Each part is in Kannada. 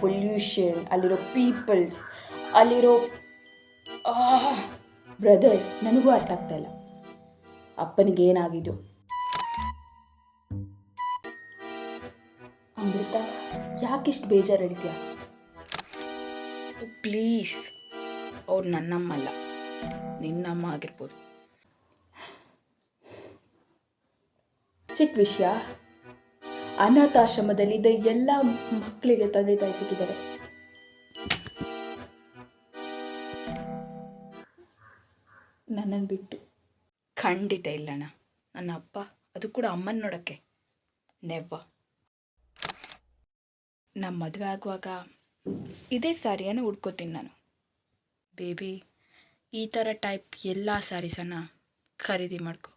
ಪೊಲ್ಯೂಷನ್ ಅಲ್ಲಿರೋ ಪೀಪಲ್ಸ್ ಅಲ್ಲಿರೋ ಬ್ರದರ್ ನನಗೂ ಅರ್ಥ ಆಗ್ತಾ ಇಲ್ಲ. ಅಪ್ಪನಿಗೆ ಏನಾಗಿದ್ದು? ಅಮೃತ ಯಾಕಿಷ್ಟು ಬೇಜಾರು ಹಿಡಿದ್ಯಾ ಪ್ಲೀಸ್ ಅವ್ರು ನನ್ನಮ್ಮ ಅಲ್ಲ ನಿನ್ನಮ್ಮ ಆಗಿರ್ಬೋದು. ಚಿಕ್ಕ ವಿಷಯ. ಅನಾಥಾಶ್ರಮದಲ್ಲಿದ್ದ ಎಲ್ಲ ಮಕ್ಕಳಿಗೆ ತಂದೆ ತಾಯಿ ಸಿಕ್ಕಿದ್ದಾರೆ. ನನ್ನನ್ನು ಬಿಟ್ಟು. ಖಂಡಿತ ಇಲ್ಲಣ್ಣ. ನನ್ನ ಅಪ್ಪ, ಅದು ಕೂಡ ಅಮ್ಮನ ನೋಡೋಕ್ಕೆ. ನೆವ್ವ. ನಮ್ಮ ಮದುವೆ ಆಗುವಾಗ ಇದೇ ಸ್ಯಾರಿಯನ್ನು ಉಡ್ಕೋತೀನಿ ನಾನು. ಬೇಬಿ, ಈ ಥರ ಟೈಪ್ ಎಲ್ಲ ಸ್ಯಾರೀಸನ್ನು ಖರೀದಿ ಮಾಡ್ಕೊ.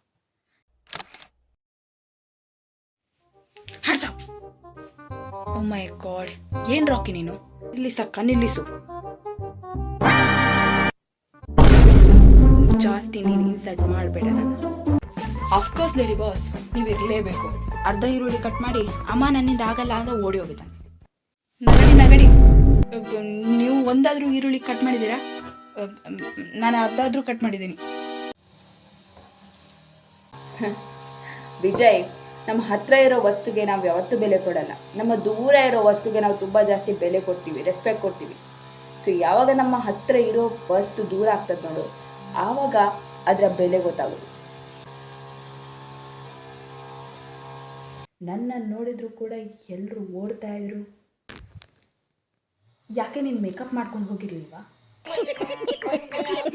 ಓ ಮೈ ಗಾಡ್ ಏನ್ ರಾಕಿ ನೀನು? ನಿಲ್ಲಿಸಕ್ಕ, ನಿಲ್ಲಿಸು. ಜಾಸ್ತಿ ನೀನು ಇನ್ಸಲ್ಟ್ ಮಾಡಬೇಡ ನಾನು ಅಫ್ಕೋರ್ಸ್ ಲೇಡಿ ಬಾಸ್ ನೀವು ಇರಲೇಬೇಕು. ಅರ್ಧ ಈರುಳ್ಳಿ ಕಟ್ ಮಾಡಿ, ಅಮ್ಮ ನನ್ನಿಂದ ಆಗಲ್ಲ ಅಂತ ಓಡಿ ಹೋಗಿದ್ದಾನೆ. ನಗಡಿ ನಗಡಿ. ನೀವು ಒಂದಾದರೂ ಈರುಳ್ಳಿ ಕಟ್ ಮಾಡಿದ್ದೀರಾ? ನಾನು ಅರ್ಧ ಆದರೂ ಕಟ್ ಮಾಡಿದ್ದೀನಿ. ವಿಜಯ್ ನಮ್ಮ ಹತ್ರ ಇರೋ ವಸ್ತುಗೆ ನಾವು ಯಾವತ್ತೂ ಬೆಲೆ ಕೊಡಲ್ಲ. ನಮ್ಮ ದೂರ ಇರೋ ವಸ್ತುಗೆ ನಾವು ತುಂಬ ಜಾಸ್ತಿ ಬೆಲೆ ಕೊಡ್ತೀವಿ ರೆಸ್ಪೆಕ್ಟ್ ಕೊಡ್ತೀವಿ. ಸೊ ಯಾವಾಗ ನಮ್ಮ ಹತ್ರ ಇರೋ ವಸ್ತು ದೂರ ಆಗ್ತದೆ ನೋಡು, ಆವಾಗ ಅದರ ಬೆಲೆ ಗೊತ್ತಾಗೋದು. ನನ್ನ ನೋಡಿದ್ರು ಕೂಡ ಎಲ್ಲರೂ ಓಡ್ತಾ ಇದ್ರು. ಯಾಕೆ ನೀನು ಮೇಕಪ್ ಮಾಡ್ಕೊಂಡು ಹೋಗಿರ್ಲಿಲ್ವಾ?